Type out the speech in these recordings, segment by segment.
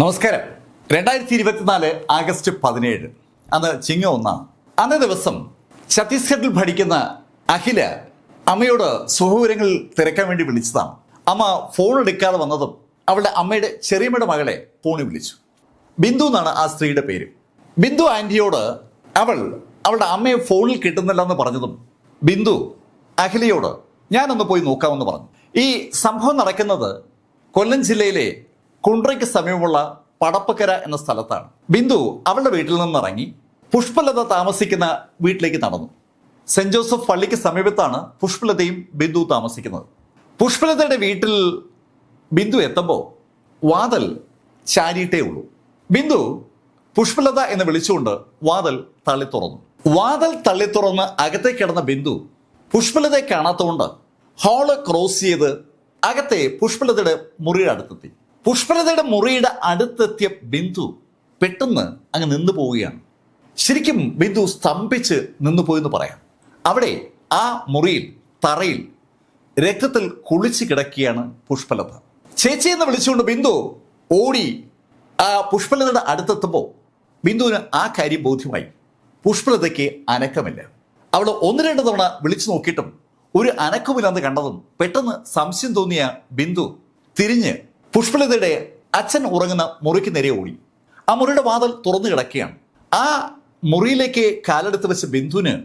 നമസ്കാരം. രണ്ടായിരത്തി ഇരുപത്തിനാല് ആഗസ്റ്റ് പതിനേഴ്. അന്ന് ചിങ്ങ ഒന്നാണ്. അന്നേ ദിവസം ഛത്തീസ്ഗഡിൽ ഭരിക്കുന്ന അഖില അമ്മയോട് സുഖവിവരങ്ങൾ തിരക്കാൻ വേണ്ടി വിളിച്ചതാണ്. അമ്മ ഫോൺ എടുക്കാതെ വന്നതും അവളുടെ അമ്മയുടെ ചെറിയമ്മയുടെ മകളെ ഫോണിൽ വിളിച്ചു. ബിന്ദു എന്നാണ് ആ സ്ത്രീയുടെ പേര്. ബിന്ദു ആന്റിയോട് അവൾ അവളുടെ അമ്മയെ ഫോണിൽ കിട്ടുന്നില്ല എന്ന് പറഞ്ഞതും ബിന്ദു അഖിലയോട് ഞാനൊന്ന് പോയി നോക്കാമെന്ന് പറഞ്ഞു. ഈ സംഭവം നടക്കുന്നത് കൊല്ലം ജില്ലയിലെ കുണ്ട്രയ്ക്ക് സമീപമുള്ള പടപ്പക്കര എന്ന സ്ഥലത്താണ്. ബിന്ദു അവളുടെ വീട്ടിൽ നിന്നിറങ്ങി പുഷ്പലത താമസിക്കുന്ന വീട്ടിലേക്ക് നടന്നു. സെന്റ് ജോസഫ് പള്ളിക്ക് സമീപത്താണ് പുഷ്പലതയും ബിന്ദു താമസിക്കുന്നത്. പുഷ്പലതയുടെ വീട്ടിൽ ബിന്ദു എത്തുമ്പോൾ വാതൽ ചാരിയിട്ടേ ഉള്ളൂ. ബിന്ദു പുഷ്പലത എന്ന് വിളിച്ചുകൊണ്ട് വാതൽ തള്ളി തുറന്നു. വാതൽ തള്ളി തുറന്ന് അകത്തേക്ക് കിടന്ന ബിന്ദു പുഷ്പലതയെ കാണാത്തതുകൊണ്ട് ഹാൾ ക്രോസ് ചെയ്ത് അകത്തെ പുഷ്പലതയുടെ മുറിയുടെ അടുത്തെത്തി. പുഷ്പലതയുടെ മുറിയുടെ അടുത്തെത്തിയ ബിന്ദു പെട്ടെന്ന് അങ്ങ് നിന്നു പോവുകയാണ്. ശരിക്കും ബിന്ദു സ്തംഭിച്ച് നിന്നു പോയെന്ന് പറയാം. അവിടെ ആ മുറിയിൽ തറയിൽ രക്തത്തിൽ കുളിച്ച് കിടക്കുകയാണ് പുഷ്പലത. ചേച്ചി എന്ന് വിളിച്ചുകൊണ്ട് ബിന്ദു ഓടി ആ പുഷ്പലതയുടെ അടുത്തെത്തുമ്പോൾ ബിന്ദുവിന് ആ കാര്യം ബോധ്യമായി. പുഷ്പലതയ്ക്ക് അനക്കമില്ല. അവൾ ഒന്ന് രണ്ട് തവണ വിളിച്ചു നോക്കിയിട്ടും ഒരു അനക്കമില്ലെന്ന് കണ്ടതും പെട്ടെന്ന് സംശയം തോന്നിയ ബിന്ദു തിരിഞ്ഞ് പുഷ്പലതയുടെ അച്ഛൻ ഉറങ്ങുന്ന മുറിക്ക് നേരെ ഓടി. ആ മുറിയുടെ വാതിൽ തുറന്നു കിടക്കുകയാണ്. ആ മുറിയിലേക്ക് കാലെടുത്ത് വെച്ച ബിന്ദുവിന്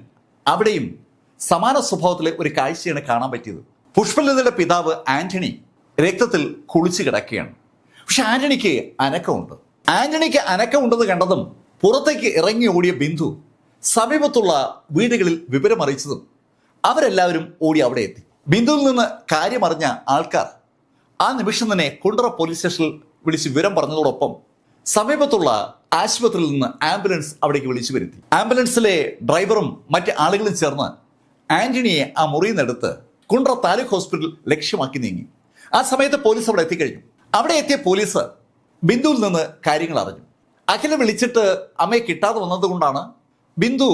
അവിടെയും സമാന സ്വഭാവത്തിലെ ഒരു കാഴ്ചയാണ് കാണാൻ പറ്റിയത്. പുഷ്പലതയുടെ പിതാവ് ആന്റണി രക്തത്തിൽ കുളിച്ചു കിടക്കുകയാണ്. പക്ഷെ ആന്റണിക്ക് അനക്കമുണ്ട്. ആന്റണിക്ക് അനക്കമുണ്ടെന്ന് കണ്ടതും പുറത്തേക്ക് ഇറങ്ങി ഓടിയ ബിന്ദു സമീപത്തുള്ള വീടുകളിൽ വിവരമറിയിച്ചതും അവരെല്ലാവരും ഓടി അവിടെ എത്തി. ബിന്ദുവിൽ നിന്ന് കാര്യമറിഞ്ഞ ആൾക്കാർ ആ നിമിഷം തന്നെ കുണ്ടറ പോലീസ് സ്റ്റേഷനിൽ വിളിച്ച് വിവരം പറഞ്ഞതോടൊപ്പം സമീപത്തുള്ള ആശുപത്രിയിൽ നിന്ന് ആംബുലൻസ് അവിടേക്ക് വിളിച്ചു വരുത്തി. ആംബുലൻസിലെ ഡ്രൈവറും മറ്റ് ആളുകളും ചേർന്ന് ആന്റണിയെ ആ മുറിയിൽ നിന്നെടുത്ത് കുണ്ട്ര താലൂക്ക് ഹോസ്പിറ്റൽ ലക്ഷ്യമാക്കി നീങ്ങി. ആ സമയത്ത് പോലീസ് അവിടെ എത്തിക്കഴിഞ്ഞു. അവിടെ എത്തിയ പോലീസ് ബിന്ദുവിൽ നിന്ന് കാര്യങ്ങൾ അറിഞ്ഞു. അഖില വിളിച്ചിട്ട് അമ്മയെ കിട്ടാതെ വന്നതുകൊണ്ടാണ് ബിന്ദു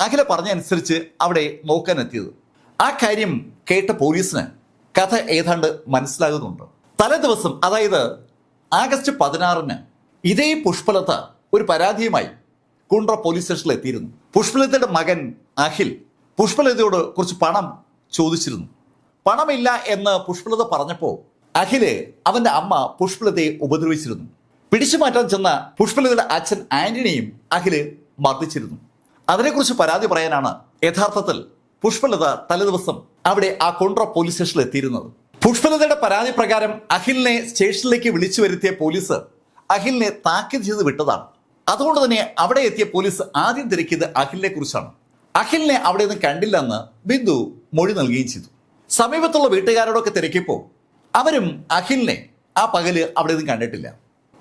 അഖില പറഞ്ഞനുസരിച്ച് അവിടെ നോക്കാൻ എത്തിയത് ആ കാര്യം കേട്ട പോലീസിന് കഥ ഏതാണ്ട് മനസ്സിലാകുന്നുണ്ട്. തലേ ദിവസം അതായത് ആഗസ്റ്റ് പതിനാറിന് ഇതേ പുഷ്പലത ഒരു പരാതിയുമായി കുണ്ട്ര പോലീസ് സ്റ്റേഷനിൽ എത്തിയിരുന്നു. പുഷ്പലതയുടെ മകൻ അഖിൽ പുഷ്പലതയോട് കുറച്ച് പണം ചോദിച്ചിരുന്നു. പണമില്ല എന്ന് പുഷ്പലത പറഞ്ഞപ്പോൾ അഖിൽ അവന്റെ അമ്മ പുഷ്പലതയെ ഉപദ്രവിച്ചിരുന്നു. പിടിച്ചു മാറ്റാൻ ചെന്ന പുഷ്പലതയുടെ അച്ഛൻ ആന്റണിയും അഖിൽ മർദ്ദിച്ചിരുന്നു. അതിനെക്കുറിച്ച് പരാതി പറയാനാണ് യഥാർത്ഥത്തിൽ പുഷ്പലത തലേദിവസം അവിടെ ആ കൊണ്ട്ര പോലീസ് സ്റ്റേഷനിൽ എത്തിയിരുന്നത്. പുഷ്പലതയുടെ പരാതി പ്രകാരം അഖിലിനെ സ്റ്റേഷനിലേക്ക് വിളിച്ചു വരുത്തിയ പോലീസ് അഖിലിനെ താക്കീത് ചെയ്ത് വിട്ടതാണ്. അതുകൊണ്ട് തന്നെ അവിടെ എത്തിയ പോലീസ് ആദ്യം തിരക്കിയത് അഖിലിനെ കുറിച്ചാണ്. അഖിലിനെ അവിടെ നിന്ന് കണ്ടില്ലെന്ന് ബിന്ദു മൊഴി നൽകുകയും ചെയ്തു. സമീപത്തുള്ള വീട്ടുകാരോടൊക്കെ തിരക്കിയപ്പോൾ അവരും അഖിലിനെ ആ പകൽ അവിടെ നിന്ന് കണ്ടിട്ടില്ല.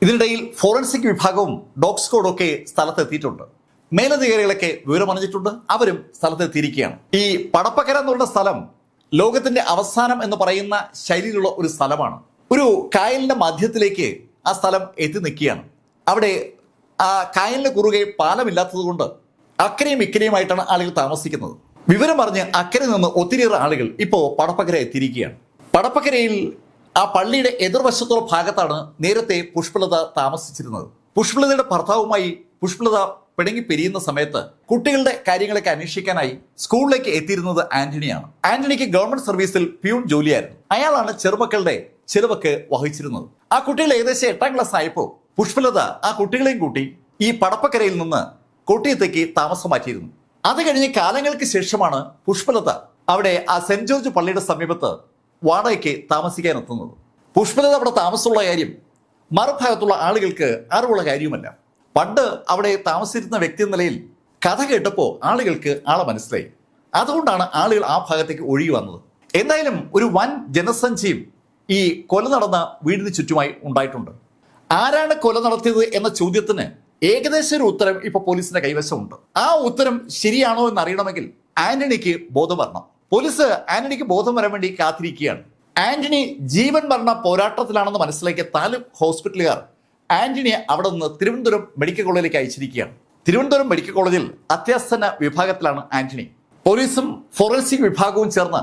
ഇതിനിടയിൽ ഫോറൻസിക് വിഭാഗവും ഡോഗ് ഒക്കെ സ്ഥലത്തെത്തിയിട്ടുണ്ട്. മേലധികാരികളൊക്കെ വിവരമറിഞ്ഞിട്ടുണ്ട് അവരും സ്ഥലത്തെത്തിയിരിക്കുകയാണ്. ഈ പടപ്പക്കര എന്നുള്ള സ്ഥലം ലോകത്തിന്റെ അവസാനം എന്ന് പറയുന്ന ശൈലിയിലുള്ള ഒരു സ്ഥലമാണ്. ഒരു കായലിന്റെ മധ്യത്തിലേക്ക് ആ സ്ഥലം എത്തി നിൽക്കുകയാണ്. അവിടെ ആ കായലിന് കുറുകെ പാലമില്ലാത്തത് കൊണ്ട് അക്കരയും ഇക്കരയുമായിട്ടാണ് ആളുകൾ താമസിക്കുന്നത്. വിവരം അക്കരയിൽ അക്കരെ നിന്ന് ഒത്തിരിയേറെ ആളുകൾ ഇപ്പോൾ പടപ്പക്കര എത്തിയിരിക്കുകയാണ്. പടപ്പക്കരയിൽ ആ പള്ളിയുടെ എതിർവശത്തുള്ള ഭാഗത്താണ് നേരത്തെ പുഷ്പലത താമസിച്ചിരുന്നത്. പുഷ്പലതയുടെ ഭർത്താവുമായി പുഷ്പലത പിണങ്ങി പിരിയുന്ന സമയത്ത് കുട്ടികളുടെ കാര്യങ്ങളൊക്കെ അന്വേഷിക്കാനായി സ്കൂളിലേക്ക് എത്തിയിരുന്നത് ആന്റണിയാണ്. ആന്റണിക്ക് ഗവൺമെന്റ് സർവീസിൽ പ്യൂൺ ജോലിയായിരുന്നു. അയാളാണ് ചെറുമക്കളുടെ ചെലവൊക്കെ വഹിച്ചിരുന്നത്. ആ കുട്ടികൾ ഏകദേശം എട്ടാം ക്ലാസ് ആയപ്പോൾ പുഷ്പലത ആ കുട്ടികളെയും കൂട്ടി ഈ പടപ്പക്കരയിൽ നിന്ന് കോട്ടയത്തേക്ക് താമസം മാറ്റിയിരുന്നു. അത് കഴിഞ്ഞ് കാലങ്ങൾക്ക് ശേഷമാണ് പുഷ്പലത അവിടെ ആ സെന്റ് ജോർജ് പള്ളിയുടെ സമീപത്ത് വാടകയ്ക്ക് താമസിക്കാൻ എത്തുന്നത് പുഷ്പലത അവിടെ താമസമുള്ള കാര്യം മറുഭാഗത്തുള്ള ആളുകൾക്ക് അറിവുള്ള കാര്യവുമല്ല. പണ്ട് അവിടെ താമസിച്ചിരുന്ന വ്യക്തി എന്ന നിലയിൽ കഥ കേട്ടപ്പോൾ ആളുകൾക്ക് ആളെ മനസ്സിലായി. അതുകൊണ്ടാണ് ആളുകൾ ആ ഭാഗത്തേക്ക് ഒഴുകി വന്നത്. എന്തായാലും ഒരു വൻ ജനസഞ്ചയം ഈ കൊല നടന്ന വീടിന് ചുറ്റുമായി ഉണ്ടായിട്ടുണ്ട്. ആരാണ് കൊല നടത്തിയത് എന്ന ചോദ്യത്തിന് ഏകദേശം ഒരു ഉത്തരം ഇപ്പൊ പോലീസിന്റെ കൈവശമുണ്ട്. ആ ഉത്തരം ശരിയാണോ എന്ന് അറിയണമെങ്കിൽ ആന്റണിക്ക് ബോധം വരണം. പോലീസ് ആന്റണിക്ക് ബോധം വരാൻ വേണ്ടി കാത്തിരിക്കുകയാണ്. ആന്റണി ജീവൻ മരണ പോരാട്ടത്തിലാണെന്ന് മനസ്സിലാക്കിയ താലൂക്ക് ഹോസ്പിറ്റലുകാർ ആന്റണിയെ അവിടെ നിന്ന് തിരുവനന്തപുരം മെഡിക്കൽ കോളേജിലേക്ക് അയച്ചിരിക്കുകയാണ്. തിരുവനന്തപുരം മെഡിക്കൽ കോളേജിൽ അത്യാസന്ന വിഭാഗത്തിലാണ് ആന്റണി. പോലീസും ഫോറൻസിക് വിഭാഗവും ചേർന്ന്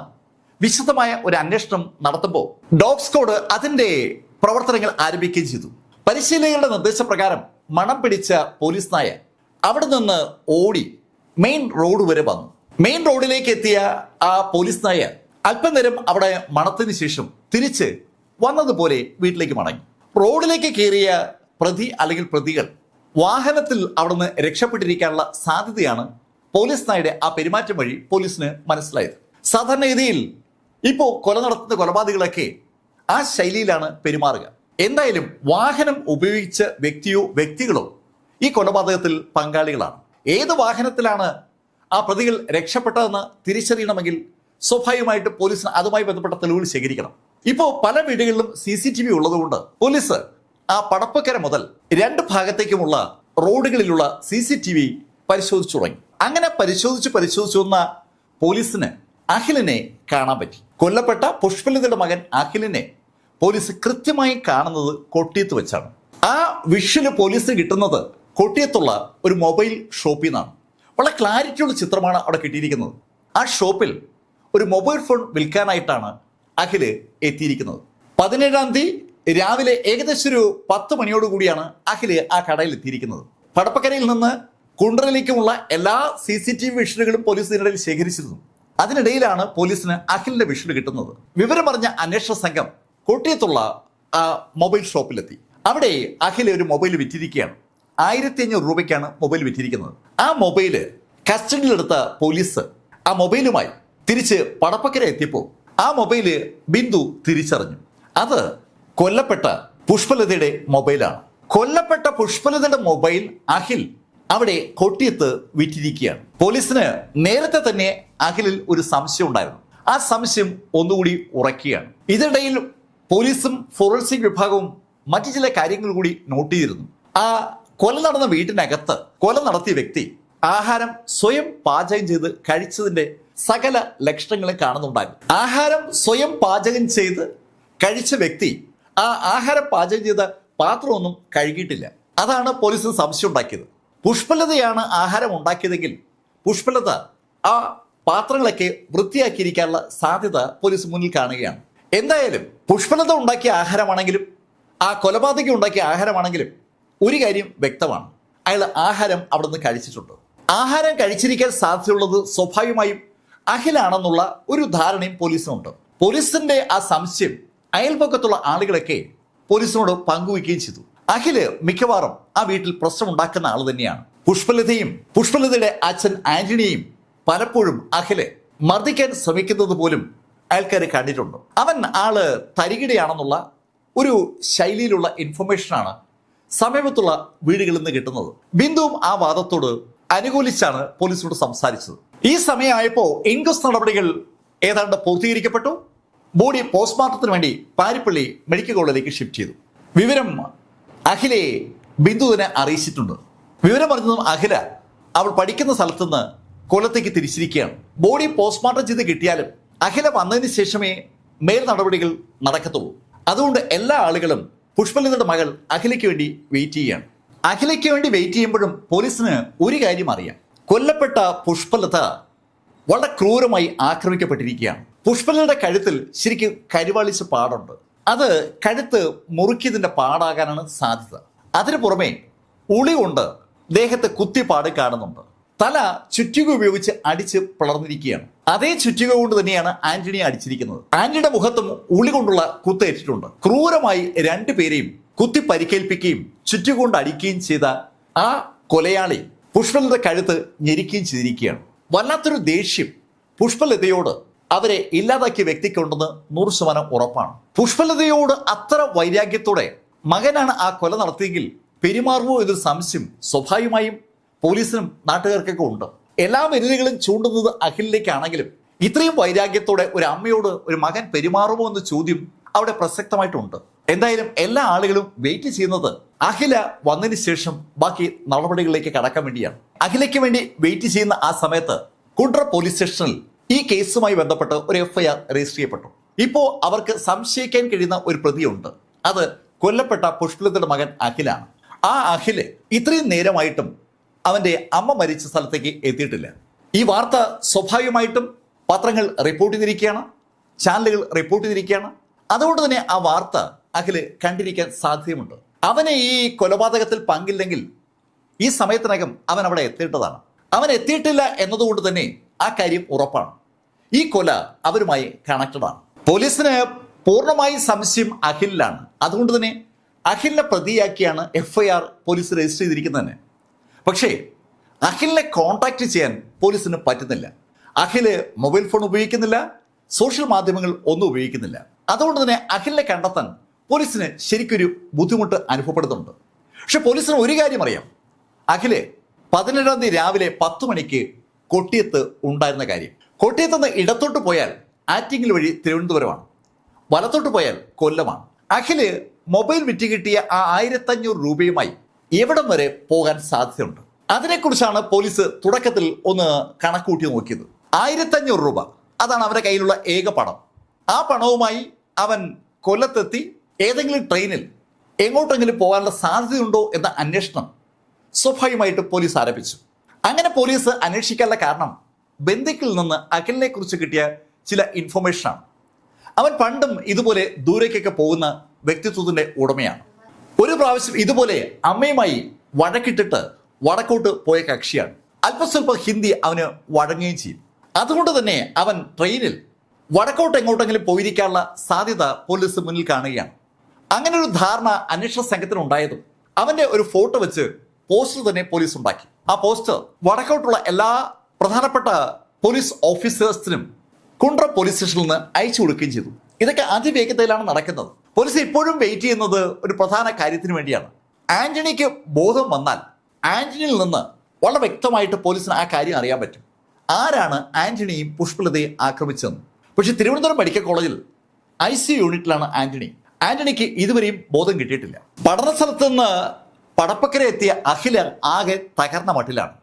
വിശദമായ ഒരു അന്വേഷണം നടത്തുമ്പോൾ ഡോഗ് സ്കോഡ് അതിന്റെ പ്രവർത്തനങ്ങൾ ആരംഭിക്കുകയും ചെയ്തു. പരിശീലകരുടെ നിർദ്ദേശപ്രകാരം മണം പിടിച്ച പോലീസ് നായ അവിടെ നിന്ന് ഓടി മെയിൻ റോഡ് വരെ വന്നു. മെയിൻ റോഡിലേക്ക് എത്തിയ ആ പോലീസ് നായ അല്പനേരം അവിടെ മണത്തിന് ശേഷം തിരിച്ച് വന്നതുപോലെ വീട്ടിലേക്ക് മടങ്ങി. റോഡിലേക്ക് കയറിയ പ്രതി അല്ലെങ്കിൽ പ്രതികൾ വാഹനത്തിൽ അവിടുന്ന് രക്ഷപ്പെട്ടിരിക്കാനുള്ള സാധ്യതയാണ് പോലീസ് നായുടെ ആ പെരുമാറ്റം വഴി പോലീസിന് മനസ്സിലായത്. സാധാരണഗതിയിൽ ഇപ്പോൾ കൊല നടത്തുന്ന കൊലപാതകളൊക്കെ ആ ശൈലിയിലാണ് പെരുമാറുക. എന്തായാലും വാഹനം ഉപയോഗിച്ച വ്യക്തിയോ വ്യക്തികളോ ഈ കൊലപാതകത്തിൽ പങ്കാളികളാണ്. ഏത് വാഹനത്തിലാണ് ആ പ്രതികൾ രക്ഷപ്പെട്ടതെന്ന് തിരിച്ചറിയണമെങ്കിൽ സ്വാഭാവികമായിട്ട് പോലീസിന് അതുമായി ബന്ധപ്പെട്ട തെളിവുകൾ ശേഖരിക്കണം. ഇപ്പോൾ പല വീടുകളിലും സി സി ടി വി ഉള്ളതുകൊണ്ട് പോലീസ് ആ പടപ്പക്കര മുതൽ രണ്ട് ഭാഗത്തേക്കുമുള്ള റോഡുകളിലുള്ള സി സി ടി വി പരിശോധിച്ചു തുടങ്ങി. അങ്ങനെ പരിശോധിച്ച് പരിശോധിച്ചു വന്ന പോലീസിന് അഖിലിനെ കാണാൻ പറ്റി. കൊല്ലപ്പെട്ട പുഷ്പലതയുടെ മകൻ അഖിലിനെ പോലീസ് കൃത്യമായി കാണുന്നത് കൊട്ടിയത്ത് വെച്ചാണ്. ആ വിഷന് പോലീസ് കിട്ടുന്നത് കൊട്ടിയത്തുള്ള ഒരു മൊബൈൽ ഷോപ്പിൽ നിന്നാണ്. വളരെ ക്ലാരിറ്റിയുള്ള ചിത്രമാണ് അവിടെ കിട്ടിയിരിക്കുന്നത്. ആ ഷോപ്പിൽ ഒരു മൊബൈൽ ഫോൺ വിൽക്കാനായിട്ടാണ് അഖിൽ എത്തിയിരിക്കുന്നത്. പതിനേഴാം തീയതി രാവിലെ ഏകദേശം ഒരു പത്ത് മണിയോട് കൂടിയാണ് അഖിൽ ആ കടയിൽ എത്തിയിരിക്കുന്നത്. പടപ്പക്കരയിൽ നിന്ന് കുണ്ടറിലേക്കുമുള്ള എല്ലാ സി സി ടി വി വിഷനുകളും പോലീസ് ഇതിനിടയിൽ ശേഖരിച്ചിരുന്നു. അതിനിടയിലാണ് പോലീസിന് അഖിലിന്റെ വിഷന് കിട്ടുന്നത്. വിവരമറിഞ്ഞ അന്വേഷണ സംഘം കോട്ടയത്തുള്ള ആ മൊബൈൽ ഷോപ്പിലെത്തി. അവിടെ അഖിൽ ഒരു മൊബൈൽ വിറ്റിരിക്കുകയാണ്. ആയിരത്തി അഞ്ഞൂറ് രൂപയ്ക്കാണ് മൊബൈൽ വിറ്റിരിക്കുന്നത്. ആ മൊബൈൽ കസ്റ്റഡിയിലെടുത്ത പോലീസ് ആ മൊബൈലുമായി തിരിച്ച് പടപ്പക്കര എത്തിയപ്പോൾ ആ മൊബൈൽ ബിന്ദു തിരിച്ചറിഞ്ഞു. അത് കൊല്ലപ്പെട്ട പുഷ്പലതയുടെ മൊബൈലാണ്. കൊല്ലപ്പെട്ട പുഷ്പലതയുടെ മൊബൈൽ അഖിൽ അവിടെ കൊട്ടിയത്ത് വിറ്റിരിക്കുകയാണ്. പോലീസിന് നേരത്തെ തന്നെ അഖിലിൽ ഒരു സംശയം ഉണ്ടായിരുന്നു. ആ സംശയം ഒന്നുകൂടി ഉറക്കുകയാണ്. ഇതിനിടയിൽ പോലീസും ഫോറൻസിക് വിഭാഗവും മറ്റു ചില കാര്യങ്ങൾ കൂടി നോട്ട് ചെയ്തിരുന്നു. ആ കൊല നടന്ന വീട്ടിനകത്ത് കൊല നടത്തിയ വ്യക്തി ആഹാരം സ്വയം പാചകം ചെയ്ത് കഴിച്ചതിന്റെ സകല ലക്ഷണങ്ങളും കാണുന്നുണ്ടായിരുന്നു. ആഹാരം സ്വയം പാചകം ചെയ്ത് കഴിച്ച വ്യക്തി ആ ആഹാരം പാചകം ചെയ്ത പാത്രമൊന്നും കഴുകിയിട്ടില്ല. അതാണ് പോലീസിന് സംശയം ഉണ്ടാക്കിയത്. പുഷ്പലതയാണ് ആഹാരം ഉണ്ടാക്കിയതെങ്കിൽ പുഷ്പലത ആ പാത്രങ്ങളൊക്കെ വൃത്തിയാക്കിയിരിക്കാനുള്ള സാധ്യത പോലീസ് മുന്നിൽ കാണുകയാണ്. എന്തായാലും പുഷ്പലത ഉണ്ടാക്കിയ ആഹാരമാണെങ്കിലും ആ കൊലപാതകം ഉണ്ടാക്കിയ ആഹാരമാണെങ്കിലും ഒരു കാര്യം വ്യക്തമാണ്. അയാൾ ആഹാരം അവിടെ നിന്ന് കഴിച്ചിട്ടുണ്ട്. ആഹാരം കഴിച്ചിരിക്കാൻ സാധ്യതയുള്ളത് സ്വാഭാവികമായും അഖിലാണെന്നുള്ള ഒരു ധാരണയും പോലീസിനുണ്ട്. പോലീസിന്റെ ആ സംശയം അയൽപക്കത്തുള്ള ആളുകളൊക്കെ പോലീസിനോട് പങ്കുവയ്ക്കുകയും ചെയ്തു. അഖിൽ മിക്കവാറും ആ വീട്ടിൽ പ്രശ്നം ഉണ്ടാക്കുന്ന ആൾ തന്നെയാണ്. പുഷ്പലതയും പുഷ്പലതയുടെ അച്ഛൻ ആന്റണിയും പലപ്പോഴും അഖിൽ മർദ്ദിക്കാൻ ശ്രമിക്കുന്നത് പോലും അയാൾക്കാരെ കണ്ടിട്ടുണ്ട്. അവൻ ആൾ തരികിടയാണെന്നുള്ള ഒരു ശൈലിയിലുള്ള ഇൻഫർമേഷനാണ് സമീപത്തുള്ള വീടുകളിൽ നിന്ന് കിട്ടുന്നത്. ബിന്ദുവും ആ വാദത്തോട് അനുകൂലിച്ചാണ് പോലീസിനോട് സംസാരിച്ചത്. ഈ സമയമായപ്പോൾ ഇൻക്വസ്റ്റ് നടപടികൾ ഏതാണ്ട് പൂർത്തീകരിക്കപ്പെട്ടു. ബോഡി പോസ്റ്റ്മോർട്ടത്തിന് വേണ്ടി പാരിപ്പള്ളി മെഡിക്കൽ കോളേജിലേക്ക് ഷിഫ്റ്റ് ചെയ്തു. വിവരം അഖിലയെ ബിന്ദുവിനെ അറിയിച്ചിട്ടുണ്ട്. വിവരം പറഞ്ഞതും അഖില അവൾ പഠിക്കുന്ന സ്ഥലത്തുനിന്ന് കൊല്ലത്തേക്ക് തിരിച്ചിരിക്കുകയാണ്. ബോഡി പോസ്റ്റ്മോർട്ടം ചെയ്ത് കിട്ടിയാലും അഖില വന്നതിന് ശേഷമേ മേൽ നടപടികൾ നടക്കത്തുള്ളൂ. അതുകൊണ്ട് എല്ലാ ആളുകളും പുഷ്പലതയുടെ മകൾ അഖിലയ്ക്ക് വേണ്ടി വെയിറ്റ് ചെയ്യുകയാണ്. അഖിലയ്ക്ക് വേണ്ടി വെയിറ്റ് ചെയ്യുമ്പോഴും പോലീസിന് ഒരു കാര്യം അറിയാം. കൊല്ലപ്പെട്ട പുഷ്പലത വളരെ ക്രൂരമായി ആക്രമിക്കപ്പെട്ടിരിക്കുകയാണ്. പുഷ്പലയുടെ കഴുത്തിൽ ശരിക്കും കരിവാളിച്ച പാടുണ്ട്. അത് കഴുത്ത് മുറുക്കിയതിന്റെ പാടാകാനാണ് സാധ്യത. അതിനു പുറമെ ഉളി കൊണ്ട് ദേഹത്തെ കുത്തിപ്പാട് കാണുന്നുണ്ട്. തല ചുറ്റിക ഉപയോഗിച്ച് അടിച്ച് പിളർന്നിരിക്കുകയാണ്. അതേ ചുറ്റിക കൊണ്ട് തന്നെയാണ് ആന്റണി അടിച്ചിരിക്കുന്നത്. ആന്റണിയുടെ മുഖത്തും ഉളി കൊണ്ടുള്ള കുത്തേറ്റിട്ടുണ്ട് ക്രൂരമായി രണ്ടുപേരെയും കുത്തി പരിക്കേൽപ്പിക്കുകയും ചുറ്റിക കൊണ്ട് അടിക്കുകയും ചെയ്ത ആ കൊലയാളി പുഷ്പലത കഴുത്ത് ഞെരിക്കുകയും ചെയ്തിരിക്കുകയാണ് വല്ലാത്തൊരു ദേഷ്യം പുഷ്പലതയോട് അവരെ ഇല്ലാതാക്കിയ വ്യക്തിക്കുണ്ടെന്ന് നൂറ് ശതമാനം ഉറപ്പാണ്. പുഷ്പലതയോട് അത്ര വൈരാഗ്യത്തോടെ മകനാണ് ആ കൊല നടത്തിയെങ്കിൽ പെരുമാറുമോ എന്നൊരു സംശയം സ്വാഭാവികമായും പോലീസിനും നാട്ടുകാർക്കൊക്കെ ഉണ്ട്. എല്ലാ വെല്ലുവിളികളും ചൂണ്ടുന്നത് അഖിലിലേക്കാണെങ്കിലും ഇത്രയും വൈരാഗ്യത്തോടെ ഒരു അമ്മയോട് ഒരു മകൻ പെരുമാറുമോ എന്ന ചോദ്യം അവിടെ പ്രസക്തമായിട്ടുണ്ട്. എന്തായാലും എല്ലാ ആളുകളും വെയിറ്റ് ചെയ്യുന്നത് അഖില വന്നതിന് ശേഷം ബാക്കി നടപടികളിലേക്ക് കടക്കാൻ വേണ്ടിയാണ്. അഖിലയ്ക്ക് വേണ്ടി വെയിറ്റ് ചെയ്യുന്ന ആ സമയത്ത് കുണ്ട്ര പോലീസ് സ്റ്റേഷനിൽ ഈ കേസുമായി ബന്ധപ്പെട്ട് ഒരു എഫ്ഐആർ രജിസ്റ്റർ ചെയ്യപ്പെട്ടു. ഇപ്പോൾ അവർക്ക് സംശയിക്കാൻ കഴിയുന്ന ഒരു പ്രതിയുണ്ട്. അത് കൊല്ലപ്പെട്ട പുഷ്പലതയുടെ മകൻ അഖിലാണ്. ആ അഖിൽ ഇത്രയും നേരമായിട്ടും അവന്റെ അമ്മ മരിച്ച സ്ഥലത്തേക്ക് എത്തിയിട്ടില്ല. ഈ വാർത്ത സ്വാഭാവികമായിട്ടും പത്രങ്ങൾ റിപ്പോർട്ട് ചെയ്തിരിക്കുകയാണ്. ചാനലുകൾ റിപ്പോർട്ട് ചെയ്തിരിക്കുകയാണ്. അതുകൊണ്ട് തന്നെ ആ വാർത്ത അഖിൽ കണ്ടിരിക്കാൻ സാധ്യതയുമുണ്ട്. അവന് ഈ കൊലപാതകത്തിൽ പങ്കില്ലെങ്കിൽ ഈ സമയത്തിനകം അവൻ അവിടെ എത്തിയിട്ടതാണ്. അവൻ എത്തിയിട്ടില്ല എന്നതുകൊണ്ട് തന്നെ ആ കാര്യം ഉറപ്പാണ്. ഈ കൊല അവരുമായി കണക്റ്റഡ് ആണ്. പോലീസിന് പൂർണമായി സംശയം അഖിലിലാണ്. അതുകൊണ്ട് തന്നെ അഖിലിനെ പ്രതിയാക്കിയാണ് F I R police register ചെയ്തിരിക്കുന്നത് തന്നെ. പക്ഷേ അഖിലിനെ കോൺടാക്ട് ചെയ്യാൻ പോലീസിന് പറ്റുന്നില്ല. അഖിൽ മൊബൈൽ ഫോൺ ഉപയോഗിക്കുന്നില്ല. സോഷ്യൽ മാധ്യമങ്ങൾ ഒന്നും ഉപയോഗിക്കുന്നില്ല. അതുകൊണ്ട് തന്നെ അഖിലിനെ കണ്ടെത്താൻ പോലീസിന് ശരിക്കൊരു ബുദ്ധിമുട്ട് അനുഭവപ്പെടുന്നുണ്ട്. പക്ഷെ പോലീസിന് ഒരു കാര്യം അറിയാം. അഖിൽ പതിനേഴാം തീയതി രാവിലെ പത്ത് മണിക്ക് കൊട്ടിയത്ത് ഉണ്ടായിരുന്ന കാര്യം. കൊട്ടിയത്ത് നിന്ന് ഇടത്തോട്ട് പോയാൽ ആറ്റിങ്ങിൽ വഴി തിരുവനന്തപുരമാണ്. വലത്തോട്ട് പോയാൽ കൊല്ലമാണ്. അഖിൽ മൊബൈൽ വിറ്റ് കിട്ടിയ ആ ആയിരത്തഞ്ഞൂറ് രൂപയുമായി എവിടം വരെ പോകാൻ സാധ്യതയുണ്ട്? അതിനെക്കുറിച്ചാണ് പോലീസ് തുടക്കത്തിൽ ഒന്ന് കണക്കൂട്ടി നോക്കിയത്. ആയിരത്തഞ്ഞൂറ് രൂപ. അതാണ് അവരുടെ കയ്യിലുള്ള ഏക പണം. ആ പണവുമായി അവൻ കൊല്ലത്തെത്തി ഏതെങ്കിലും ട്രെയിനിൽ എങ്ങോട്ടെങ്കിലും പോകാനുള്ള സാധ്യതയുണ്ടോ എന്ന അന്വേഷണം സ്വാഭാവികമായിട്ട് പോലീസ് ആരംഭിച്ചു. അങ്ങനെ പോലീസ് അന്വേഷിക്കാനുള്ള കാരണം ബന്ധുക്കളിൽ നിന്ന് അഖിലിനെ കുറിച്ച് കിട്ടിയ ചില ഇൻഫർമേഷനാണ് അവൻ പണ്ടും ഇതുപോലെ ദൂരേക്കൊക്കെ പോകുന്ന വ്യക്തിത്വത്തിന്റെ ഉടമയാണ്. ഒരു പ്രാവശ്യം ഇതുപോലെ അമ്മയുമായി വഴക്കിട്ടിട്ട് വടക്കോട്ട് പോയ കക്ഷിയാണ്. അല്പസ്വല്പം ഹിന്ദി അവന് വഴങ്ങുകയും ചെയ്യും. അതുകൊണ്ട് തന്നെ അവൻ ട്രെയിനിൽ വടക്കോട്ട് എങ്ങോട്ടെങ്കിലും പോയിരിക്കാനുള്ള സാധ്യത പോലീസ് മുന്നിൽ കാണുകയാണ്. അങ്ങനെ ഒരു ധാരണ അന്വേഷണ സംഘത്തിന് ഉണ്ടായതും അവന്റെ ഒരു ഫോട്ടോ വെച്ച് പോസ്റ്റർ തന്നെ പോലീസ് ഉണ്ടാക്കി. ആ പോസ്റ്റർ വടക്കോട്ടുള്ള എല്ലാ പ്രധാനപ്പെട്ട പോലീസ് ഓഫീസേഴ്സിനും കുണ്ട്ര പോലീസ് സ്റ്റേഷനിൽ നിന്ന് അയച്ചു കൊടുക്കുകയും ചെയ്തു. ഇതൊക്കെ അതിവേഗതയിലാണ് നടക്കുന്നത്. പോലീസ് ഇപ്പോഴും വെയിറ്റ് ചെയ്യുന്നത് ഒരു പ്രധാന കാര്യത്തിന് വേണ്ടിയാണ്. ആന്റണിക്ക് ബോധം വന്നാൽ ആന്റണിയിൽ നിന്ന് വളരെ വ്യക്തമായിട്ട് പോലീസിന് ആ കാര്യം അറിയാൻ പറ്റും. ആരാണ് ആന്റണിയും പുഷ്പലതയും ആക്രമിച്ചതെന്ന്. പക്ഷെ തിരുവനന്തപുരം മെഡിക്കൽ കോളേജിൽ ഐ സി യൂണിറ്റിലാണ് ആന്റണി. ആന്റണിക്ക് ഇതുവരെയും ബോധം കിട്ടിയിട്ടില്ല. പഠന സ്ഥലത്ത് നിന്ന് പടപ്പക്കരെ എത്തിയ അഖില ആകെ തകർന്ന മട്ടിലാണ്.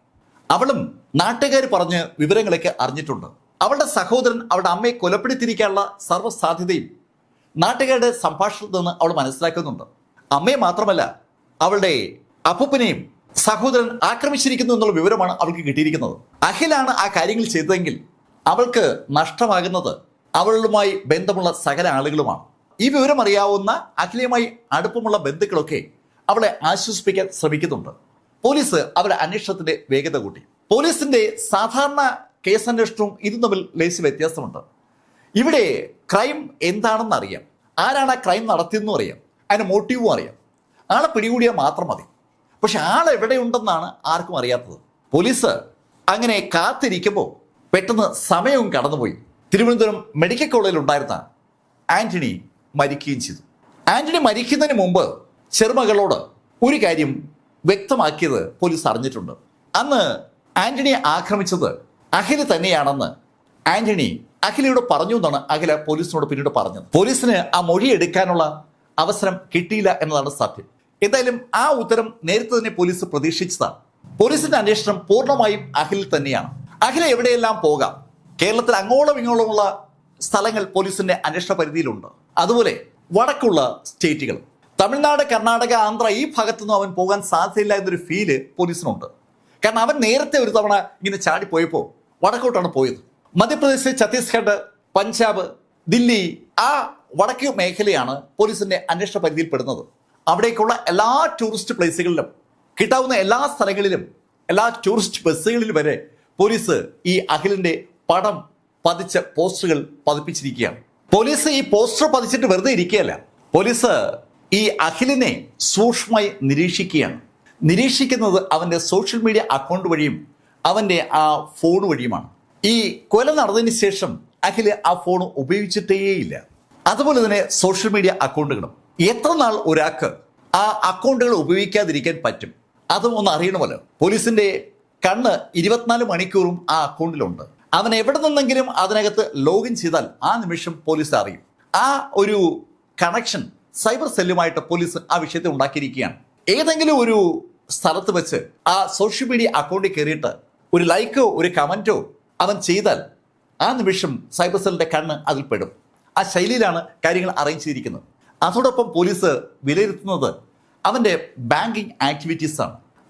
അവളും നാട്ടുകാർ പറഞ്ഞ് വിവരങ്ങളൊക്കെ അറിഞ്ഞിട്ടുണ്ട്. അവളുടെ സഹോദരൻ അവളുടെ അമ്മയെ കൊലപ്പെടുത്തിയിരിക്കാനുള്ള സർവസാധ്യതയും നാട്ടുകാരുടെ സംഭാഷണത്തിൽ നിന്ന് അവൾ മനസ്സിലാക്കുന്നുണ്ട്. അമ്മയെ മാത്രമല്ല അവളുടെ അപ്പൂപ്പനെയും സഹോദരൻ ആക്രമിച്ചിരിക്കുന്നു എന്നുള്ള വിവരമാണ് അവൾക്ക് കിട്ടിയിരിക്കുന്നത്. അഖിലാണ് ആ കാര്യങ്ങൾ ചെയ്തതെങ്കിൽ അവൾക്ക് നഷ്ടമാകുന്നത് അവളുമായി ബന്ധമുള്ള സകല ആളുകളുമാണ്. ഈ വിവരം അറിയാവുന്ന അഖിലയുമായി അടുപ്പമുള്ള ബന്ധുക്കളൊക്കെ അവളെ ആശ്വസിപ്പിക്കാൻ ശ്രമിക്കുന്നുണ്ട്. പോലീസ് അവരുടെ അന്വേഷണത്തിന്റെ വേഗത കൂട്ടി. പോലീസിന്റെ സാധാരണ കേസ് അന്വേഷണവും ഇതും തമ്മിൽ ലേശ വ്യത്യാസമുണ്ട്. ഇവിടെ ക്രൈം എന്താണെന്ന് അറിയാം. ആരാണ് ആ ക്രൈം നടത്തിയെന്നും അറിയാം. അതിന് മോട്ടീവും അറിയാം. ആളെ പിടികൂടിയാൽ മാത്രം മതി. പക്ഷെ ആൾ എവിടെയുണ്ടെന്നാണ് ആർക്കും അറിയാത്തത്. പോലീസ് അങ്ങനെ കാത്തിരിക്കുമ്പോൾ പെട്ടെന്ന് സമയവും കടന്നുപോയി. തിരുവനന്തപുരം മെഡിക്കൽ കോളേജിൽ ഉണ്ടായിരുന്ന ആന്റണി മരിക്കുകയും ചെയ്തു. ആന്റണി മരിക്കുന്നതിന് മുമ്പ് ചെറുമകളോട് ഒരു കാര്യം വ്യക്തമാക്കിയത് പോലീസ് അറിഞ്ഞിട്ടുണ്ട്. അന്ന് ആന്റണിയെ ആക്രമിച്ചത് അഖില തന്നെയാണെന്ന് ആന്റണി അഖിലയോട് പറഞ്ഞു എന്നാണ് അഖില പോലീസിനോട് പിന്നീട് പറഞ്ഞത്. പോലീസിന് ആ മൊഴി എടുക്കാനുള്ള അവസരം കിട്ടിയില്ല എന്നതാണ് സത്യം. എന്തായാലും ആ ഉത്തരം നേരത്തെ തന്നെ പോലീസ് പ്രതീക്ഷിച്ചതാണ്. പോലീസിന്റെ അന്വേഷണം പൂർണമായും അഖിൽ തന്നെയാണ്. അഖില എവിടെയെല്ലാം പോകാം? കേരളത്തിൽ അങ്ങോളം ഇങ്ങോളമുള്ള സ്ഥലങ്ങൾ പോലീസിന്റെ അന്വേഷണ പരിധിയിലുണ്ട്. അതുപോലെ വടക്കുള്ള സ്റ്റേറ്റുകൾ. തമിഴ്നാട് കർണാടക ആന്ധ്ര ഈ ഭാഗത്തുനിന്നും അവൻ പോകാൻ സാധ്യതയില്ല എന്നൊരു ഫീൽ പോലീസിനുണ്ട്. കാരണം അവൻ നേരത്തെ ഒരു തവണ ഇങ്ങനെ ചാടിപ്പോയപ്പോൾ വടക്കോട്ടാണ് പോയത്. മധ്യപ്രദേശ് ഛത്തീസ്ഗഡ് പഞ്ചാബ് ദില്ലി ആ വടക്ക് മേഖലയാണ് പോലീസിന്റെ അന്വേഷണ പരിധിയിൽ പെടുന്നത് അവിടേക്കുള്ള എല്ലാ ടൂറിസ്റ്റ് പ്ലേസുകളിലും കിട്ടാവുന്ന എല്ലാ സ്ഥലങ്ങളിലും എല്ലാ ടൂറിസ്റ്റ് ബസ്സുകളിലും വരെ പോലീസ് ഈ അഖിലിന്റെ പടം പതിച്ച പോസ്റ്ററുകൾ പതിപ്പിച്ചിരിക്കുകയാണ്. പോലീസ് ഈ പോസ്റ്റർ പതിച്ചിട്ട് വെറുതെ ഇരിക്കുകയല്ല. പോലീസ് ഈ അഖിലിനെ സൂക്ഷ്മമായി നിരീക്ഷിക്കുകയാണ്. നിരീക്ഷിക്കുന്നത് അവന്റെ സോഷ്യൽ മീഡിയ അക്കൗണ്ട് വഴിയും അവന്റെ ആ ഫോൺ വഴിയുമാണ്. ഈ കൊല നടന്നതിന് ശേഷം അഖിൽ ആ ഫോൺ ഉപയോഗിച്ചിട്ടേയില്ല. അതുപോലെ തന്നെ സോഷ്യൽ മീഡിയ അക്കൗണ്ടുകളും എത്ര നാൾ ഒരാൾക്ക് ആ അക്കൗണ്ടുകൾ ഉപയോഗിക്കാതിരിക്കാൻ പറ്റും? അതും ഒന്ന് അറിയണമല്ലോ. പോലീസിന്റെ കണ്ണ് ഇരുപത്തിനാല് മണിക്കൂറും ആ അക്കൗണ്ടിലുണ്ട്. അവൻ എവിടെ നിന്നെങ്കിലും അതിനകത്ത് ലോഗിൻ ചെയ്താൽ ആ നിമിഷം പോലീസ് അറിയും. ആ ഒരു കണക്ഷൻ സൈബർ സെല്ലുമായിട്ട് പോലീസ് ആ വിഷയത്തെ ഉണ്ടാക്കിയിരിക്കുകയാണ്. ഏതെങ്കിലും ഒരു സ്ഥലത്ത് വെച്ച് ആ സോഷ്യൽ മീഡിയ അക്കൗണ്ടിൽ കയറിയിട്ട് ഒരു ലൈക്കോ ഒരു കമന്റോ അവൻ ചെയ്താൽ ആ നിമിഷം സൈബർ സെല്ലിന്റെ കണ്ണ് അതിൽ പെടും. ആ ശൈലിയിലാണ് കാര്യങ്ങൾ അറേഞ്ച് ചെയ്തിരിക്കുന്നത്. അതോടൊപ്പം പോലീസ് വിലയിരുത്തുന്നത് അവന്റെ ബാങ്കിങ് ആക്ടിവിറ്റീസ്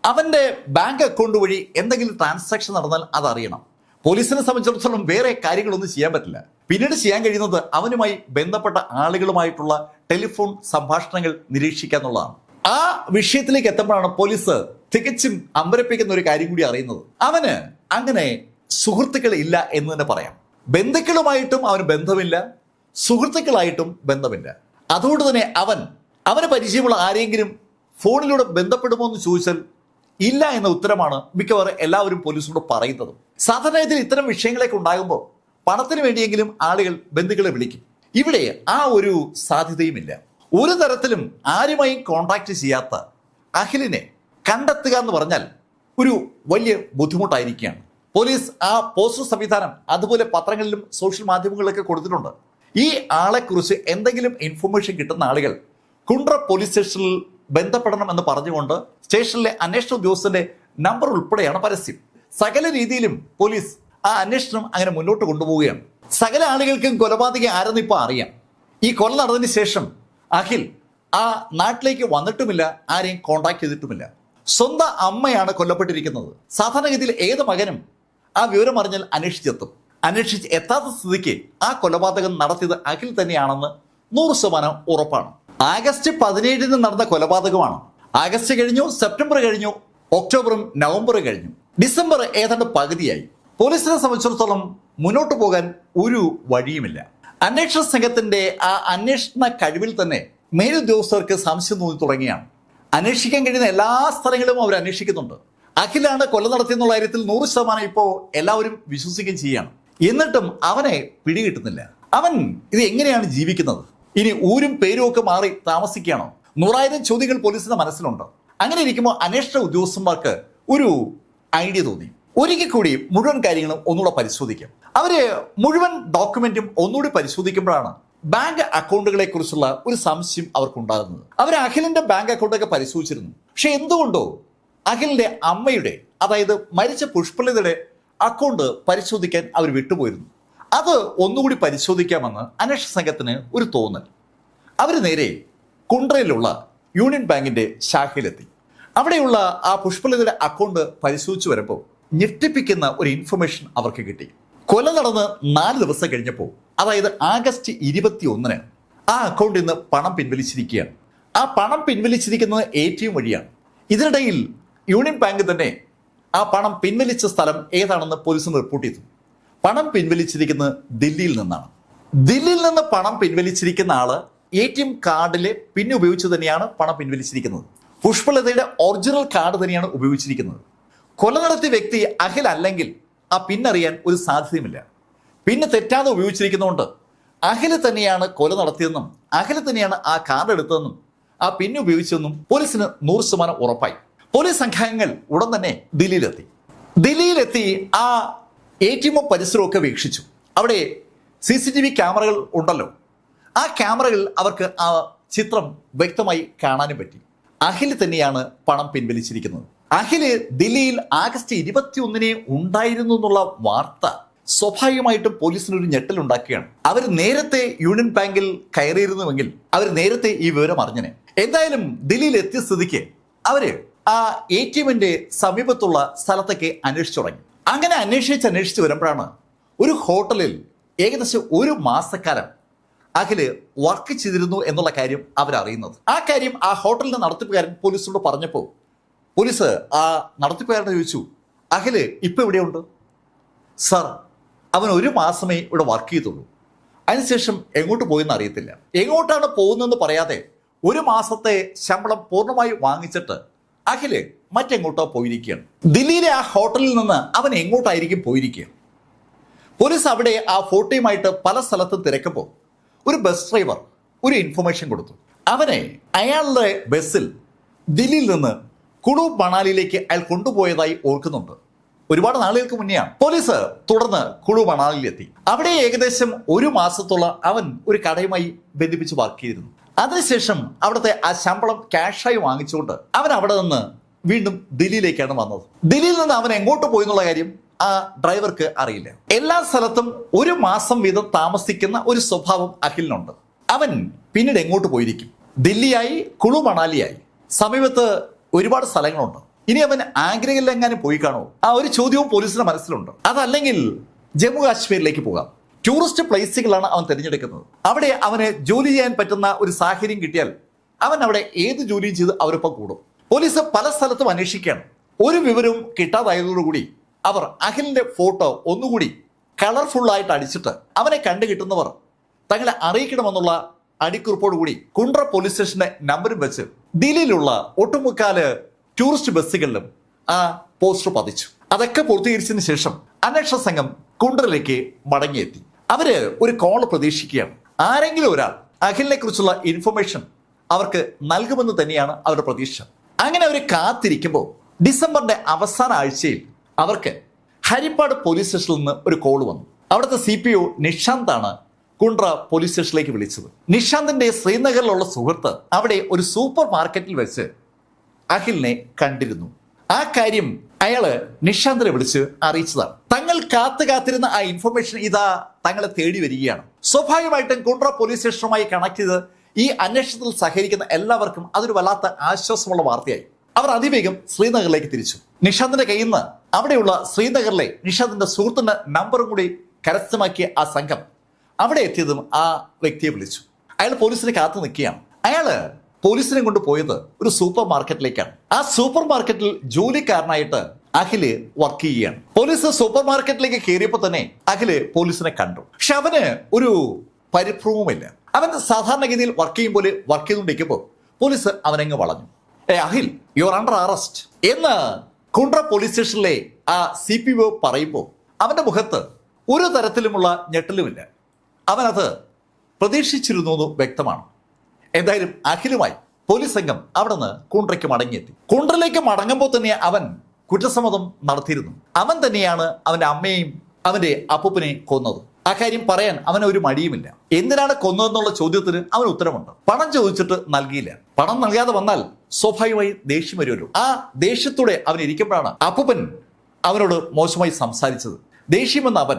ആണ് അവന്റെ ബാങ്ക് അക്കൗണ്ട് വഴി എന്തെങ്കിലും ട്രാൻസാക്ഷൻ നടന്നാൽ അതറിയണം. പോലീസിനെ സംബന്ധിച്ചിടത്തോളം വേറെ കാര്യങ്ങളൊന്നും ചെയ്യാൻ പറ്റില്ല. പിന്നീട് ചെയ്യാൻ കഴിയുന്നത് അവനുമായി ബന്ധപ്പെട്ട ആളുകളുമായിട്ടുള്ള ടെലിഫോൺ സംഭാഷണങ്ങൾ നിരീക്ഷിക്കുക എന്നുള്ളതാണ്. ആ വിഷയത്തിലേക്ക് എത്തുമ്പോഴാണ് പോലീസ് തികച്ചും അമ്പരപ്പിക്കുന്ന ഒരു കാര്യം കൂടി അറിയുന്നത്. അവന് അങ്ങനെ സുഹൃത്തുക്കൾ ഇല്ല എന്ന് തന്നെ പറയാം. ബന്ധുക്കളുമായിട്ടും അവന് ബന്ധമില്ല സുഹൃത്തുക്കളായിട്ടും ബന്ധമില്ല. അതുകൊണ്ട് തന്നെ അവൻ അവന് പരിചയമുള്ള ആരെങ്കിലും ഫോണിലൂടെ ബന്ധപ്പെടുമോ എന്ന് ചോദിച്ചാൽ ഇല്ല എന്ന ഉത്തരമാണ് മിക്കവാറും എല്ലാവരും പോലീസിനോട് പറയുന്നത്. സാധാരണ ഇതിൽ ഇത്തരം വിഷയങ്ങളൊക്കെ ഉണ്ടാകുമ്പോൾ പണത്തിന് വേണ്ടിയെങ്കിലും ആളുകൾ ബന്ധുക്കളെ വിളിക്കും. ഇവിടെ ആ ഒരു സാധ്യതയുമില്ല. ഒരു തരത്തിലും ആരുമായും കോണ്ടാക്ട് ചെയ്യാത്ത അഖിലിനെ കണ്ടെത്തുക എന്ന് പറഞ്ഞാൽ ഒരു വലിയ ബുദ്ധിമുട്ടായിരിക്കുകയാണ്. പോലീസ് ആ പോസ്റ്റർ സംവിധാനം അതുപോലെ പത്രങ്ങളിലും സോഷ്യൽ മാധ്യമങ്ങളിലൊക്കെ കൊടുത്തിട്ടുണ്ട്. ഈ ആളെക്കുറിച്ച് എന്തെങ്കിലും ഇൻഫർമേഷൻ കിട്ടുന്ന ആളുകൾ കുണ്ട്ര പോലീസ് സ്റ്റേഷനിൽ ബന്ധപ്പെടണം എന്ന് പറഞ്ഞുകൊണ്ട് സ്റ്റേഷനിലെ അന്വേഷണ ഉദ്യോഗസ്ഥന്റെ നമ്പർ ഉൾപ്പെടെയാണ് പരസ്യം. സകല രീതിയിലും പോലീസ് ആ അന്വേഷണം അങ്ങനെ മുന്നോട്ട് കൊണ്ടുപോവുകയാണ്. സകല ആളുകൾക്കും കൊലപാതകി ആരെന്ന് ഇപ്പോൾ അറിയാം. ഈ കൊല നടന്നതിന് ശേഷം അഖിൽ ആ നാട്ടിലേക്ക് വന്നിട്ടുമില്ല ആരെയും കോണ്ടാക്ട് ചെയ്തിട്ടുമില്ല. സ്വന്തം അമ്മയാണ് കൊല്ലപ്പെട്ടിരിക്കുന്നത്. സാധാരണഗതിയിൽ ഏത് മകനും ആ വിവരം അറിഞ്ഞാൽ അന്വേഷിച്ചെത്തും. അന്വേഷിച്ച് എത്താത്ത സ്ഥിതിക്ക് ആ കൊലപാതകം നടത്തിയത് അഖിൽ തന്നെയാണെന്ന് നൂറ് ശതമാനം ഉറപ്പാണ്. ആഗസ്റ്റ് പതിനേഴിന് നടന്ന കൊലപാതകമാണ്. ആഗസ്റ്റ് കഴിഞ്ഞു സെപ്റ്റംബർ കഴിഞ്ഞു ഒക്ടോബറും നവംബറും കഴിഞ്ഞു. ഡിസംബർ ഏതാണ്ട് പകുതിയായി. പോലീസിനെ സംബന്ധിച്ചിടത്തോളം മുന്നോട്ട് പോകാൻ ഒരു വഴിയുമില്ല. അന്വേഷണ സംഘത്തിന്റെ ആ അന്വേഷണ കഴിവിൽ തന്നെ മേലുദ്യോഗസ്ഥർക്ക് സംശയം തോന്നി തുടങ്ങിയാണ്. അന്വേഷിക്കാൻ കഴിയുന്ന എല്ലാ സ്ഥലങ്ങളും അവർ അന്വേഷിക്കുന്നുണ്ട്. അഖിലാണ് കൊല നടത്തിയെന്നുള്ള കാര്യത്തിൽ നൂറ് ശതമാനം ഇപ്പോൾ എല്ലാവരും വിശ്വസിക്കുകയും ചെയ്യുകയാണ്. എന്നിട്ടും അവനെ പിടികിട്ടുന്നില്ല. അവൻ ഇത് എങ്ങനെയാണ് ജീവിക്കുന്നത്? ഇനി ഊരും പേരും ഒക്കെ മാറി താമസിക്കുകയാണോ? നൂറായിരം ചോദ്യങ്ങൾ പോലീസിന്റെ മനസ്സിലുണ്ട്? അങ്ങനെ ഇരിക്കുമ്പോൾ അന്വേഷണ ഉദ്യോഗസ്ഥന്മാർക്ക് ഒരു ഐഡിയ തോന്നി. ഒരിക്കൽ കൂടി മുഴുവൻ കാര്യങ്ങളും ഒന്നുകൂടെ പരിശോധിക്കാം. അവർ മുഴുവൻ ഡോക്യുമെന്റും ഒന്നുകൂടി പരിശോധിക്കുമ്പോഴാണ് ബാങ്ക് അക്കൗണ്ടുകളെ കുറിച്ചുള്ള ഒരു സംശയം അവർക്കുണ്ടാകുന്നത്. അവർ അഖിലിന്റെ ബാങ്ക് അക്കൗണ്ടൊക്കെ പരിശോധിച്ചിരുന്നു. പക്ഷെ എന്തുകൊണ്ടോ അഖിലിന്റെ അമ്മയുടെ അതായത് മരിച്ച പുഷ്പലതയുടെ അക്കൗണ്ട് പരിശോധിക്കാൻ അവർ വിട്ടുപോയിരുന്നു. അത് ഒന്നുകൂടി പരിശോധിക്കാമെന്ന് അന്വേഷണ സംഘത്തിന് ഒരു തോന്നൽ. അവർ നേരെ കുണ്ട്രയിലുള്ള യൂണിയൻ ബാങ്കിന്റെ ശാഖയിലെത്തി. അവിടെയുള്ള ആ പുഷ്പലതയുടെ അക്കൗണ്ട് പരിശോധിച്ചു വരുമ്പോൾ ഞെട്ടിപ്പിക്കുന്ന ഒരു ഇൻഫർമേഷൻ അവർക്ക് കിട്ടി. കൊല നടന്ന് നാല് ദിവസം കഴിഞ്ഞപ്പോൾ അതായത് ആഗസ്റ്റ് ഇരുപത്തി ഒന്നിന് ആ അക്കൗണ്ടിൽ നിന്ന് പണം പിൻവലിച്ചിരിക്കുകയാണ്. ആ പണം പിൻവലിച്ചിരിക്കുന്നത് എ ടി എം വഴിയാണ്. ഇതിനിടയിൽ യൂണിയൻ ബാങ്ക് തന്നെ ആ പണം പിൻവലിച്ച സ്ഥലം ഏതാണെന്ന് പോലീസിന് റിപ്പോർട്ട് ചെയ്തു. പണം പിൻവലിച്ചിരിക്കുന്നത് ദില്ലിയിൽ നിന്നാണ്. ദില്ലിയിൽ നിന്ന് പണം പിൻവലിച്ചിരിക്കുന്ന ആൾ എ ടി എം കാർഡിലെ പിൻ ഉപയോഗിച്ച് തന്നെയാണ് പണം പിൻവലിച്ചിരിക്കുന്നത്. പുഷ്പലതയുടെ ഒറിജിനൽ കാർഡ് തന്നെയാണ് ഉപയോഗിച്ചിരിക്കുന്നത്. കൊല നടത്തിയ വ്യക്തി അഖിൽ അല്ലെങ്കിൽ ആ പിൻ അറിയാൻ ഒരു സാധ്യതയുമില്ല. പിന്നെ തെറ്റാതെ ഉപയോഗിച്ചിരിക്കുന്നതുകൊണ്ട് അഖിൽ തന്നെയാണ് കൊല നടത്തിയതെന്നും അഖിൽ തന്നെയാണ് ആ കാർഡ് എടുത്തതെന്നും ആ പിൻ ഉപയോഗിച്ചതെന്നും പോലീസിന് നൂറ് ശതമാനം ഉറപ്പായി. പോലീസ് സംഘങ്ങൾ ഉടൻ തന്നെ ദില്ലിയിലെത്തി. ദില്ലിയിലെത്തി ആ എ ടി എമ്മും പരിസരവും ഒക്കെ വീക്ഷിച്ചു. അവിടെ സി സി ടി വി ക്യാമറകൾ ഉണ്ടല്ലോ. ആ ക്യാമറകളിൽ അവർക്ക് ആ ചിത്രം വ്യക്തമായി കാണാനും പറ്റി. അഖിൽ തന്നെയാണ് പണം പിൻവലിച്ചിരിക്കുന്നത്. അഖിൽ ദില്ലിയിൽ ആഗസ്റ്റ് ഇരുപത്തി ഒന്നിനെ ഉണ്ടായിരുന്നു എന്നുള്ള വാർത്ത സ്വാഭാവികമായിട്ടും പോലീസിന് ഒരു ഞെട്ടൽ ഞെട്ടലുണ്ടാക്കുകയാണ് അവർ നേരത്തെ യൂണിയൻ ബാങ്കിൽ കയറിയിരുന്നുവെങ്കിൽ അവർ നേരത്തെ ഈ വിവരം അറിഞ്ഞനെ. എന്തായാലും ദില്ലിയിൽ എത്തിയ സ്ഥിതിക്ക് അവർ ആ എ ടി എമ്മിന്റെ സമീപത്തുള്ള സ്ഥലത്തൊക്കെ അന്വേഷിച്ചു തുടങ്ങി അങ്ങനെ അന്വേഷിച്ച് അന്വേഷിച്ച് വരുമ്പോഴാണ് ഒരു ഹോട്ടലിൽ ഏകദേശം ഒരു മാസക്കാലം അഖിൽ വർക്ക് ചെയ്തിരുന്നു എന്നുള്ള കാര്യം അവരറിയുന്നത്. ആ കാര്യം ആ ഹോട്ടലിന്റെ നടത്തിപ്പുകാരൻ പോലീസിനോട് പറഞ്ഞപ്പോൾ പോലീസ് ആ നടത്തിപ്പുകാരനെ ചോദിച്ചു അഖിൽ ഇപ്പം ഇവിടെയുണ്ട് സർ അവൻ ഒരു മാസമേ ഇവിടെ വർക്ക് ചെയ്തുള്ളൂ. അതിനുശേഷം എങ്ങോട്ട് പോയെന്ന് അറിയത്തില്ല. എങ്ങോട്ടാണ് പോകുന്നതെന്ന് പറയാതെ ഒരു മാസത്തെ ശമ്പളം പൂർണമായി വാങ്ങിച്ചിട്ട് അഖിൽ മറ്റെങ്ങോട്ടോ പോയിരിക്കുകയാണ്. ദില്ലിയിലെ ആ ഹോട്ടലിൽ നിന്ന് അവൻ എങ്ങോട്ടായിരിക്കും പോയിരിക്കുക? പോലീസ് അവിടെ ആ ഫോട്ടോയുമായിട്ട് പല സ്ഥലത്തും തിരക്കപ്പോൾ ഒരു ബസ് ഡ്രൈവർ ഒരു ഇൻഫർമേഷൻ കൊടുത്തു. അവനെ അയാളുടെ ബസ്സിൽ ദില്ലിയിൽ നിന്ന് കുളു മണാലിയിലേക്ക് അയാൾ കൊണ്ടുപോയതായി ഓർക്കുന്നുണ്ട്. ഒരുപാട് നാളുകൾക്ക് മുന്നെയാണ് പോലീസ് തുടർന്ന് കുളു മണാലിയിലെത്തി. അവിടെ ഏകദേശം ഒരു മാസത്തോളം അവൻ ഒരു കടയുമായി ബന്ധിപ്പിച്ച് വർക്ക് ചെയ്തിരുന്നു. അതിനുശേഷം അവിടുത്തെ ആ ശമ്പളം ക്യാഷായി വാങ്ങിച്ചുകൊണ്ട് അവൻ അവിടെ നിന്ന് വീണ്ടും ദില്ലിയിലേക്കാണ് വന്നത്. ദില്ലിയിൽ നിന്ന് അവൻ എങ്ങോട്ട് പോയി എന്നുള്ള കാര്യം ആ ഡ്രൈവർക്ക് അറിയില്ല. എല്ലാ സ്ഥലത്തും ഒരു മാസം വീതം താമസിക്കുന്ന ഒരു സ്വഭാവം അഖിലിനുണ്ട്. അവൻ പിന്നീട് എങ്ങോട്ട് പോയിരിക്കും? ദില്ലിയായി കുളു മണാലിയായി. സമീപത്ത് ഒരുപാട് സ്ഥലങ്ങളുണ്ട്. ഇനി അവൻ ആഗ്രയിൽ എങ്ങാനും പോയി കാണുമോ? ആ ഒരു ചോദ്യവും പോലീസിന്റെ മനസ്സിലുണ്ട്. അതല്ലെങ്കിൽ ജമ്മു കാശ്മീരിലേക്ക് പോകാം. ടൂറിസ്റ്റ് പ്ലേസുകളാണ് അവൻ തിരഞ്ഞെടുക്കുന്നത്. അവിടെ അവന് ജോലി ചെയ്യാൻ പറ്റുന്ന ഒരു സാഹചര്യം കിട്ടിയാൽ അവൻ അവിടെ ഏത് ജോലിയും ചെയ്ത് അവരൊപ്പം കൂടും. പോലീസ് പല സ്ഥലത്തും അന്വേഷിക്കുകയാണ്. ഒരു വിവരവും കിട്ടാതായതോടുകൂടി അവർ അഖിലിന്റെ ഫോട്ടോ ഒന്നുകൂടി കളർഫുള്ളായിട്ട് അടിച്ചിട്ട് അവനെ കണ്ടു കിട്ടുന്നവർ തങ്ങളെ അറിയിക്കണമെന്നുള്ള അടിക്കുറിപ്പോടുകൂടി കുണ്ട്ര പോലീസ് സ്റ്റേഷന്റെ നമ്പരും വെച്ച് ദില്ലിയിലുള്ള ഒട്ടുമുക്കാൽ ടൂറിസ്റ്റ് ബസ്സുകളിലും ആ പോസ്റ്റർ പതിച്ചു. അതൊക്കെ പൂർത്തീകരിച്ചതിന് ശേഷം അന്വേഷണ സംഘം കുണ്ട്രയിലേക്ക് മടങ്ങിയെത്തി. അവർ ഒരു കോൾ പ്രതീക്ഷിക്കുകയാണ്. ആരെങ്കിലും ഒരാൾ അഖിലിനെ കുറിച്ചുള്ള ഇൻഫർമേഷൻ അവർക്ക് നൽകുമെന്ന് തന്നെയാണ് അവരുടെ പ്രതീക്ഷ. അങ്ങനെ അവർ കാത്തിരിക്കുമ്പോൾ ഡിസംബറിന്റെ അവസാന ആഴ്ചയിൽ അവർക്ക് ഹരിപ്പാട് പോലീസ് സ്റ്റേഷനിൽ നിന്ന് ഒരു കോൾ വന്നു. അവിടുത്തെ സി പി ഒ നിഷാന്താണ് കുണ്ട്ര പോലീസ് സ്റ്റേഷനിലേക്ക് വിളിച്ചത്. നിഷാന്തിന്റെ ശ്രീനഗറിലുള്ള സുഹൃത്ത് അവിടെ ഒരു സൂപ്പർ മാർക്കറ്റിൽ വെച്ച് അഖിലിനെ കണ്ടിരുന്നു. ആ കാര്യം അയാൾ നിഷാന്തിനെ വിളിച്ച് അറിയിച്ചതാണ്. തങ്ങൾ കാത്തു കാത്തിരുന്ന ആ ഇൻഫർമേഷൻ ഇതാ തങ്ങളെ തേടി വരികയാണ്. സ്വാഭാവികമായിട്ടും കുണ്ട്ര പോലീസ് സ്റ്റേഷനുമായി കണക്ട് ചെയ്ത് ഈ അന്വേഷണത്തിൽ സഹകരിക്കുന്ന എല്ലാവർക്കും അതൊരു വല്ലാത്ത ആശ്വാസമുള്ള വാർത്തയായി. അവർ അതിവേഗം ശ്രീനഗറിലേക്ക് തിരിച്ചു. നിഷാന്തിന്റെ കയ്യിൽ നിന്ന് അവിടെയുള്ള ശ്രീനഗറിലെ നിഷാന്തിന്റെ സുഹൃത്തിന്റെ നമ്പറും കൂടി കരസ്ഥമാക്കിയ ആ സംഘം അവിടെ എത്തിയതും ആ വ്യക്തിയെ വിളിച്ചു. അയാൾ പോലീസിനെ കാത്തു നിൽക്കുകയാണ്. അയാൾ പോലീസിനെ കൊണ്ട് പോയത് ഒരു സൂപ്പർ മാർക്കറ്റിലേക്കാണ്. ആ സൂപ്പർ മാർക്കറ്റിൽ ജോലിക്കാരനായിട്ട് അഖിൽ വർക്ക് ചെയ്യുകയാണ്. പോലീസ് സൂപ്പർ മാർക്കറ്റിലേക്ക് കയറിയപ്പോൾ തന്നെ അഖിൽ പോലീസിനെ കണ്ടു. പക്ഷെ അവന് ഒരു പരിഭ്രമവുമില്ല. അവൻ സാധാരണഗതിയിൽ വർക്ക് ചെയ്യും പോലെ വർക്ക് ചെയ്തുകൊണ്ടിരിക്കുമ്പോൾ പോലീസ് അവനങ്ങ് വളഞ്ഞു. Hey Akhil you are under arrest എന്ന് കുണ്ട്ര പോലീസ് സ്റ്റേഷനിലെ ആ സി പി ഒ പറയുമ്പോൾ അവന്റെ മുഖത്ത് ഒരു തരത്തിലുമുള്ള ഞെട്ടലുമില്ല. അവനത് പ്രതീക്ഷിച്ചിരുന്നു വ്യക്തമാണ്. എന്തായാലും അഖിലുമായി പോലീസ് സംഘം അവിടെ നിന്ന് കുണ്ട്രയ്ക്ക് മടങ്ങിയെത്തി. കുണ്ട്രയിലേക്ക് മടങ്ങുമ്പോൾ തന്നെ അവൻ കുറ്റസമ്മതം നടത്തിയിരുന്നു. അവൻ തന്നെയാണ് അവന്റെ അമ്മയെയും അവന്റെ അപ്പൂപ്പനെ കൊന്നത്. അക്കാര്യം കാര്യം പറയാൻ അവന് ഒരു മടിയുമില്ല. എന്തിനാണ് കൊന്നതെന്നുള്ള ചോദ്യത്തിന് അവൻ ഉത്തരമുണ്ട്. പണം ചോദിച്ചിട്ട് നൽകിയില്ല. പണം നൽകാതെ വന്നാൽ സ്വാഭാവികമായി ദേഷ്യം വരുമല്ലോ. ആ ദേഷ്യത്തോടെ അവൻ ഇരിക്കുമ്പോഴാണ് അപ്പൂപ്പൻ അവനോട് മോശമായി സംസാരിച്ചത്. ദേഷ്യമെന്ന് അവൻ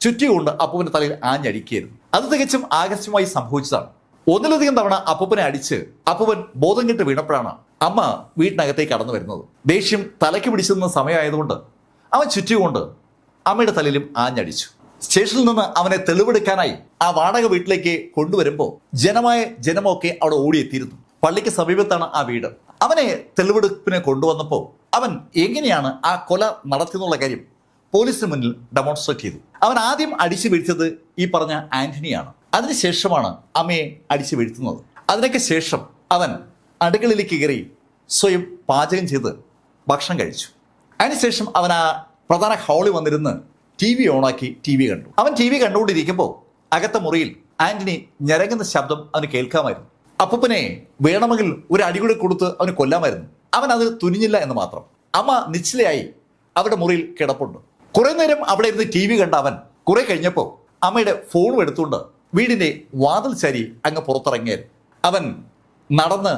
ചുറ്റികൊണ്ട് അപ്പൂപ്പന്റെ തലയിൽ ആഞ്ഞടിക്കുകയായിരുന്നു. അത് തികച്ചും ആകർഷമായി സംഭവിച്ചതാണ്. ഒന്നിലധികം തവണ അപ്പൂപ്പനെ അടിച്ച് അപ്പൂപ്പൻ ബോധം കെട്ട് വീണപ്പോഴാണ് അമ്മ വീട്ടിനകത്തേക്ക് കടന്നു വരുന്നത്. ദേഷ്യം തലയ്ക്ക് പിടിച്ചിരുന്ന സമയമായതുകൊണ്ട് അവൻ ചുറ്റുകൊണ്ട് അമ്മയുടെ തലയിലും ആഞ്ഞടിച്ചു. സ്റ്റേഷനിൽ നിന്ന് അവനെ തെളിവെടുക്കാനായി ആ വാടക വീട്ടിലേക്ക് കൊണ്ടുവരുമ്പോൾ ജനമായ ജനമൊക്കെ അവിടെ ഓടിയെത്തിയിരുന്നു. പള്ളിക്ക് സമീപത്താണ് ആ വീട്. അവനെ തെളിവെടുപ്പിനെ കൊണ്ടുവന്നപ്പോൾ അവൻ എങ്ങനെയാണ് ആ കൊല നടത്തിയെന്നുള്ള കാര്യം പോലീസിന് മുന്നിൽ ഡെമോൺസ്ട്രേറ്റ് ചെയ്തു. അവൻ ആദ്യം അടിച്ചു വീഴ്ത്തിയത് ഈ പറഞ്ഞ ആന്റണിയാണ്. അതിനുശേഷമാണ് അമ്മയെ അടിച്ചു വീഴ്ത്തുന്നത്. അതിനൊക്കെ ശേഷം അവൻ അടുക്കളയിലേക്ക് കയറി സ്വയം പാചകം ചെയ്ത് ഭക്ഷണം കഴിച്ചു. അതിനുശേഷം അവൻ ആ പ്രധാന ഹാളിൽ വന്നിരുന്ന് ടി വി ഓണാക്കി ടി വി കണ്ടു. അവൻ ടി വി കണ്ടുകൊണ്ടിരിക്കുമ്പോൾ അകത്ത മുറിയിൽ ആന്റണി ഞരങ്ങുന്ന ശബ്ദം അവന് കേൾക്കാമായിരുന്നു. അപ്പൂപ്പനെ വേണമെങ്കിൽ ഒരു അടി കൂടി കൊടുത്ത് അവന് കൊല്ലാമായിരുന്നു. അവൻ അത് തുനിഞ്ഞില്ല എന്ന് മാത്രം. അമ്മ നിശ്ചലയായി അവരുടെ മുറിയിൽ കിടപ്പുണ്ട്. കുറേ നേരം അവിടെ ഇരുന്ന് ടി വി കണ്ട അവൻ കുറെ കഴിഞ്ഞപ്പോൾ അമ്മയുടെ ഫോണും എടുത്തുകൊണ്ട് വീടിന്റെ വാതിൽ ശരി അങ്ങ് പുറത്തിറങ്ങിയാൽ അവൻ നടന്ന്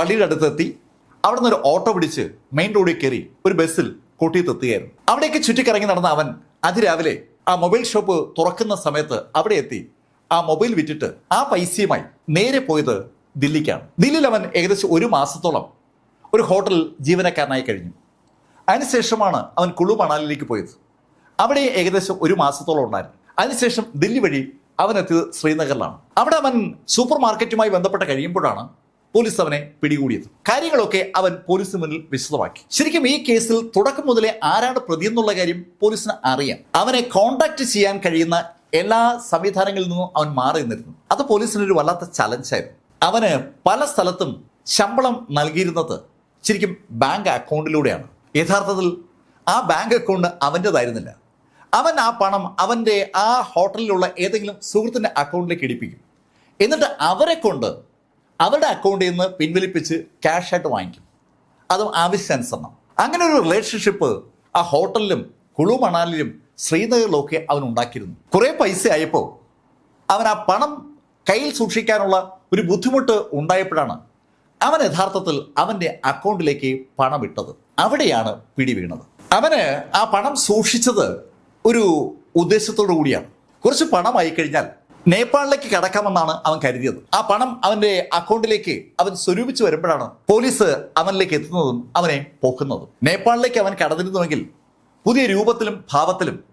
പള്ളിയുടെ അടുത്തെത്തി. അവിടെ നിന്ന് ഒരു ഓട്ടോ പിടിച്ച് മെയിൻ റോഡിൽ കയറി ഒരു ബസ്സിൽ കൊട്ടിയത്തെത്തുകയായിരുന്നു അവിടേക്ക് ചുറ്റിക്കറങ്ങി നടന്ന അവൻ അതിരാവിലെ ആ മൊബൈൽ ഷോപ്പ് തുറക്കുന്ന സമയത്ത് അവിടെ എത്തി. ആ മൊബൈൽ വിറ്റിട്ട് ആ പൈസയുമായി നേരെ പോയത് ദില്ലിക്കാണ്. ദില്ലിയിൽ അവൻ ഏകദേശം ഒരു മാസത്തോളം ഒരു ഹോട്ടൽ ജീവനക്കാരനായി കഴിഞ്ഞു. അതിനുശേഷമാണ് അവൻ കുളു മണാലിലേക്ക് പോയത്. അവിടെ ഏകദേശം ഒരു മാസത്തോളം ഉണ്ടായിരുന്നു. അതിനുശേഷം ദില്ലി വഴി അവൻ എത്തിയത് ശ്രീനഗറിലാണ്. അവിടെ അവൻ സൂപ്പർ മാർക്കറ്റുമായി ബന്ധപ്പെട്ട് കഴിയുമ്പോഴാണ് പോലീസ് അവനെ പിടികൂടിയത്. കാര്യങ്ങളൊക്കെ അവൻ പോലീസിന് മുന്നിൽ വിശദമാക്കി. ശരിക്കും ഈ കേസിൽ തുടക്കം മുതലേ ആരാണ് പ്രതി എന്നുള്ള കാര്യം പോലീസിന് അറിയാം. അവനെ കോണ്ടാക്ട് ചെയ്യാൻ കഴിയുന്ന എല്ലാ സംവിധാനങ്ങളിൽ നിന്നും അവൻ മാറി നിന്നിരുന്നു. അത് പോലീസിന് ഒരു വല്ലാത്ത ചലഞ്ചായിരുന്നു അവന് പല സ്ഥലത്തും ശമ്പളം നൽകിയിരുന്നത് ശരിക്കും ബാങ്ക് അക്കൗണ്ടിലൂടെയാണ് യഥാർത്ഥത്തിൽ ആ ബാങ്ക് അക്കൗണ്ട് അവന്റെതായിരുന്നില്ല. അവൻ ആ പണം അവന്റെ ആ ഹോട്ടലിലുള്ള ഏതെങ്കിലും സുഹൃത്തിന്റെ അക്കൗണ്ടിലേക്ക് ഇടിപ്പിക്കും. എന്നിട്ട് അവരെ കൊണ്ട് അവരുടെ അക്കൗണ്ടിൽ നിന്ന് പിൻവലിപ്പിച്ച് ക്യാഷ് ആയിട്ട് വാങ്ങിക്കും. അതും ആവശ്യാനുസരണം അങ്ങനെ ഒരു റിലേഷൻഷിപ്പ് ആ ഹോട്ടലിലും കുളു മണാലിലും ശ്രീനഗറിലും ഒക്കെ അവൻ ഉണ്ടാക്കിയിരുന്നു. കുറേ പൈസ ആയപ്പോൾ അവൻ ആ പണം കയ്യിൽ സൂക്ഷിക്കാനുള്ള ഒരു ബുദ്ധിമുട്ട് ഉണ്ടായപ്പോഴാണ് അവൻ യഥാർത്ഥത്തിൽ അവന്റെ അക്കൗണ്ടിലേക്ക് പണം ഇട്ടത്. അവിടെയാണ് പിടി വീണത് അവന് ആ പണം സൂക്ഷിച്ചത് ഒരു ഉദ്ദേശത്തോടു കൂടിയാണ്. കുറച്ച് പണമായി കഴിഞ്ഞാൽ നേപ്പാളിലേക്ക് കടക്കാമെന്നാണ് അവൻ കരുതിയത്. ആ പണം അവന്റെ അക്കൗണ്ടിലേക്ക് അവൻ സ്വരൂപിച്ച് വരുമ്പോഴാണ് പോലീസ് അവനിലേക്ക് എത്തുന്നതും അവനെ പോക്കുന്നതും. നേപ്പാളിലേക്ക് അവൻ കടന്നിരുന്നുവെങ്കിൽ പുതിയ രൂപത്തിലും ഭാവത്തിലും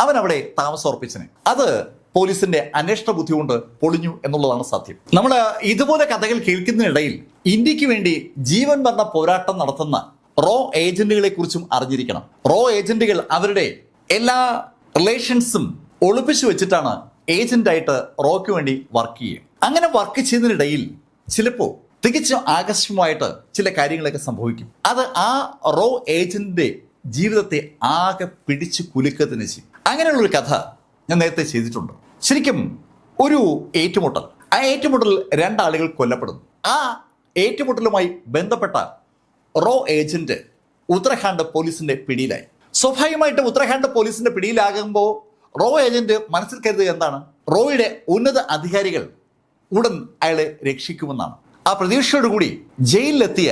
അവൻ അവിടെ താമസമർപ്പിച്ചനെ. അത് പോലീസിന്റെ അന്വേഷണ ബുദ്ധി കൊണ്ട് പൊളിഞ്ഞു എന്നുള്ളതാണ് സത്യം. നമ്മൾ ഇതുപോലെ കഥകൾ കേൾക്കുന്നതിനിടയിൽ ഇന്ത്യയ്ക്ക് വേണ്ടി ജീവൻ മരണ പോരാട്ടം നടത്തുന്ന റോ ഏജന്റുകളെ കുറിച്ചും അറിഞ്ഞിരിക്കണം. റോ ഏജന്റുകൾ അവരുടെ എല്ലാ റിലേഷൻസും ഒളിപ്പിച്ചു വെച്ചിട്ടാണ് ഏജന്റായിട്ട് റോയ്ക്ക് വേണ്ടി വർക്ക് ചെയ്യുക അങ്ങനെ വർക്ക് ചെയ്യുന്നതിനിടയിൽ ചിലപ്പോൾ തികച്ചും ആകർഷകമായിട്ട് ചില കാര്യങ്ങളൊക്കെ സംഭവിക്കും. അത് ആ റോ ഏജന്റിന്റെ ജീവിതത്തെ ആകെ പിടിച്ചു കുലുക്കത്തിന് ചെയ്യും. അങ്ങനെയുള്ളൊരു കഥ ഞാൻ നേരത്തെ ചെയ്തിട്ടുണ്ട്. ശരിക്കും ഒരു ഏറ്റുമുട്ടൽ. ആ ഏറ്റുമുട്ടലിൽ രണ്ടാളുകൾ കൊല്ലപ്പെടുന്നു. ആ ഏറ്റുമുട്ടലുമായി ബന്ധപ്പെട്ട റോ ഏജന്റ് ഉത്തരാഖണ്ഡ് പോലീസിന്റെ പിടിയിലായി. സ്വാഭാവികമായിട്ടും ഉത്തരാഖണ്ഡ് പോലീസിന്റെ പിടിയിലാകുമ്പോൾ റോ ഏജന്റ് മനസ്സിൽ കരുതുക എന്താണ്? റോയുടെ ഉന്നത അധികാരികൾ ഉടൻ അയാളെ രക്ഷിക്കുമെന്നാണ്. ആ പ്രതീക്ഷയോടുകൂടി ജയിലിലെത്തിയ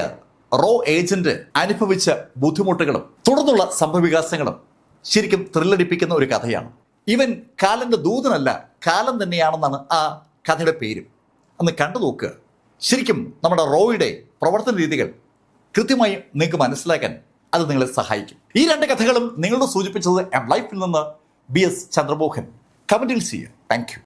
റോ ഏജന്റ് അനുഭവിച്ച ബുദ്ധിമുട്ടുകളും തുടർന്നുള്ള സംഭവവികാസങ്ങളും ശരിക്കും ത്രില്ലടിപ്പിക്കുന്ന ഒരു കഥയാണ്. ഇവൻ കാലന്റെ ദൂതനല്ല കാലം തന്നെയാണെന്നാണ് ആ കഥയുടെ പേരും. അന്ന് കണ്ടു നോക്കുക ശരിക്കും നമ്മുടെ റോയുടെ പ്രവർത്തന രീതികൾ കൃത്യമായി നിങ്ങൾക്ക് മനസ്സിലാക്കാൻ അത് നിങ്ങളെ സഹായിക്കും. ഈ രണ്ട് കഥകളും നിങ്ങളോട് സൂചിപ്പിച്ചത് എം ലൈഫിൽ നിന്ന് ബി എസ് ചന്ദ്രമോഹൻ. കമന്റിൽ താങ്ക് യു